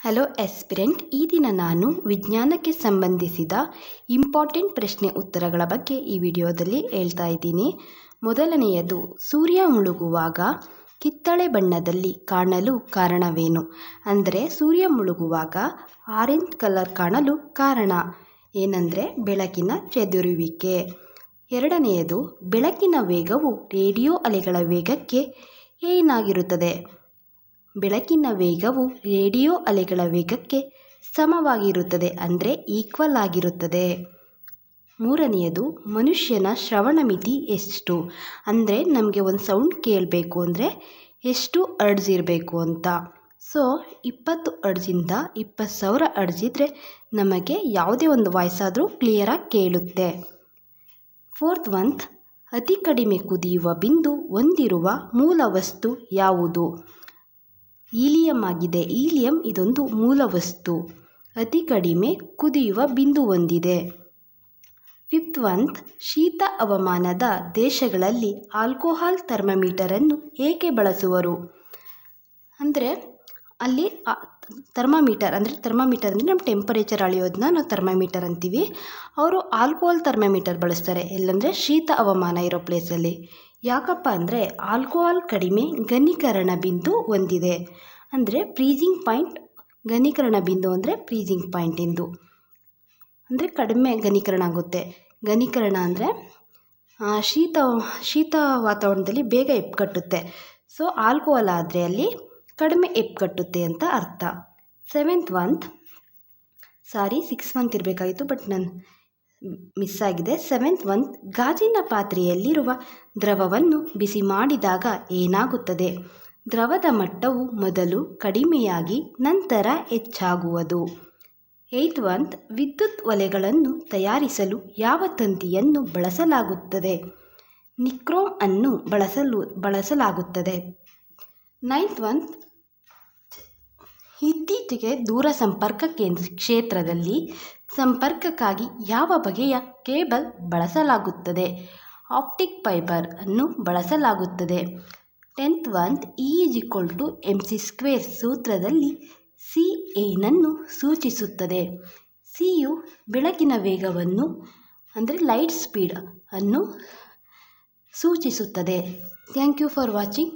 Hello ಎಸ್ಪಿರೆಂಟ್, ಈ ದಿನ ನಾನು ವಿಜ್ಞಾನಕ್ಕೆ ಸಂಬಂಧಿಸಿದ ಇಂಪಾರ್ಟೆಂಟ್ ಪ್ರಶ್ನೆ ಉತ್ತರಗಳ ಬಗ್ಗೆ ಈ ವಿಡಿಯೋದಲ್ಲಿ ಹೇಳ್ತಾ ಇದ್ದೀನಿ. ಮೊದಲನೆಯದು, ಸೂರ್ಯ ಮುಳುಗುವಾಗ ಕಿತ್ತಳೆ ಬಣ್ಣದಲ್ಲಿ ಕಾಣಲು ಕಾರಣವೇನು? ಅಂದರೆ, ಸೂರ್ಯ ಮುಳುಗುವಾಗ ಆರೆಂಜ್ ಕಲರ್ ಕಾಣಲು ಕಾರಣ. ಏನಂದರೆ, ಬೆಳಕಿನ ಚದುರುವಿಕೆ. ಎರಡನೆಯದು, ಬೆಳಕಿನ ವೇಗವು ರೇಡಿಯೋ ಅಲೆಗಳ ವೇಗಕ್ಕೆ ಏನಾಗಿರುತ್ತದೆ? ಬೆಳಕಿನ ವೇಗವು ರೇಡಿಯೋ ಅಲೆಗಳ ವೇಗಕ್ಕೆ ಸಮವಾಗಿರುತ್ತದೆ ಅಂದರೆ ಈಕ್ವಲ್ ಆಗಿರುತ್ತದೆ. ಮೂರನೆಯದು, ಮನುಷ್ಯನ ಶ್ರವಣ ಮಿತಿ ಎಷ್ಟು? ಅಂದರೆ ನಮಗೆ ಒಂದು ಸೌಂಡ್ ಕೇಳಬೇಕು ಅಂದರೆ ಎಷ್ಟು ಅರ್ಡ್ಸ್ ಇರಬೇಕು ಅಂತ. ಸೊ, ಇಪ್ಪತ್ತು ಅರ್ಜಿಂದ ಇಪ್ಪತ್ತು ಸಾವಿರ ಅಡ್ಜಿದ್ರೆ ನಮಗೆ ಯಾವುದೇ ಒಂದು ವಾಯ್ಸ್ ಆದರೂ ಕ್ಲಿಯರಾಗಿ ಕೇಳುತ್ತೆ. ಫೋರ್ತ್ ಮಂತ್ ಅತಿ ಕಡಿಮೆ ಕುದಿಯುವ ಬಿಂದು ಹೊಂದಿರುವ ಮೂಲ ವಸ್ತು ಯಾವುದು? ಈಲಿಯಂ ಆಗಿದೆ. ಈಲಿಯಂ ಇದೊಂದು ಮೂಲ ವಸ್ತು ಅತಿ ಕಡಿಮೆ ಕುದಿಯುವ ಬಿಂದು ಹೊಂದಿದೆ. ಫಿಫ್ತ್ ಮಂತ್ ಶೀತ ಹವಾಮಾನದ ದೇಶಗಳಲ್ಲಿ ಆಲ್ಕೋಹಾಲ್ ಥರ್ಮಮೀಟರನ್ನು ಏಕೆ ಬಳಸುವರು? ಅಂದರೆ, ಅಲ್ಲಿ ಥರ್ಮಾಮೀಟರ್, ಅಂದರೆ ಥರ್ಮಾಮೀಟರ್ ಅಂದರೆ ನಮ್ಮ ಟೆಂಪರೇಚರ್ ಅಳೆಯೋದನ್ನ ನಾವು ಥರ್ಮಾಮೀಟರ್ ಅಂತೀವಿ. ಅವರು ಆಲ್ಕೋಹಾಲ್ ಥರ್ಮಾಮೀಟರ್ ಬಳಸ್ತಾರೆ. ಎಲ್ಲಂದರೆ ಶೀತ ಹವಾಮಾನ ಇರೋ ಪ್ಲೇಸಲ್ಲಿ ಯಾಕಪ್ಪ ಅಂದರೆ ಆಲ್ಕೋಹಾಲ್ ಕಡಿಮೆ ಘನೀಕರಣ ಬಿಂದು ಹೊಂದಿದೆ. ಅಂದರೆ ಫ್ರೀಜಿಂಗ್ ಪಾಯಿಂಟ್ ಘನೀಕರಣ ಬಿಂದು ಅಂದರೆ ಫ್ರೀಜಿಂಗ್ ಪಾಯಿಂಟ್ ಎಂದು. ಅಂದರೆ ಕಡಿಮೆ ಘನೀಕರಣ ಆಗುತ್ತೆ. ಘನೀಕರಣ ಅಂದರೆ ಶೀತ ಶೀತ ವಾತಾವರಣದಲ್ಲಿ ಬೇಗ ಎಪ್ಕಟ್ಟುತ್ತೆ ಸೊ ಆಲ್ಕೋಹಾಲ್ ಆದರೆ ಅಲ್ಲಿ ಕಡಿಮೆ ಎಪ್ಕಟ್ಟುತ್ತೆ ಅಂತ ಅರ್ಥ. Seventh month sorry six month ಇರಬೇಕಾಗಿತ್ತು ಬಟ್ ನಾನು ಮಿಸ್ ಆಗಿದೆ. ಸೆವೆಂತ್ ಒನ್ ಗಾಜಿನ ಪಾತ್ರೆಯಲ್ಲಿರುವ ದ್ರವವನ್ನು ಬಿಸಿ ಮಾಡಿದಾಗ ಏನಾಗುತ್ತದೆ? ದ್ರವದ ಮಟ್ಟವು ಮೊದಲು ಕಡಿಮೆಯಾಗಿ ನಂತರ ಹೆಚ್ಚಾಗುವುದು. ಏಯ್ತ್ ಮಂತ್ ವಿದ್ಯುತ್ ಒಲೆಗಳನ್ನು ತಯಾರಿಸಲು ಯಾವ ತಂತಿಯನ್ನು ಬಳಸಲಾಗುತ್ತದೆ? ನಿಕ್ರೋಮ್ ಅನ್ನು ಬಳಸಲು ಬಳಸಲಾಗುತ್ತದೆ. ನೈನ್ತ್ ಮಂತ್ ಇತ್ತೀಚೆಗೆ ದೂರ ಸಂಪರ್ಕ ಕೇಂದ್ರ ಕ್ಷೇತ್ರದಲ್ಲಿ ಸಂಪರ್ಕಕ್ಕಾಗಿ ಯಾವ ಬಗೆಯ ಕೇಬಲ್ ಬಳಸಲಾಗುತ್ತದೆ? ಆಪ್ಟಿಕ್ ಫೈಬರ್ ಅನ್ನು ಬಳಸಲಾಗುತ್ತದೆ. Tenth one E is equal to M C square ಸೂತ್ರದಲ್ಲಿ ಸಿ ಎನನ್ನು ಸೂಚಿಸುತ್ತದೆ. ಸಿಯು ಬೆಳಕಿನ ವೇಗವನ್ನು, ಅಂದರೆ ಲೈಟ್ ಸ್ಪೀಡ್ ಅನ್ನು ಸೂಚಿಸುತ್ತದೆ. Thank you for watching.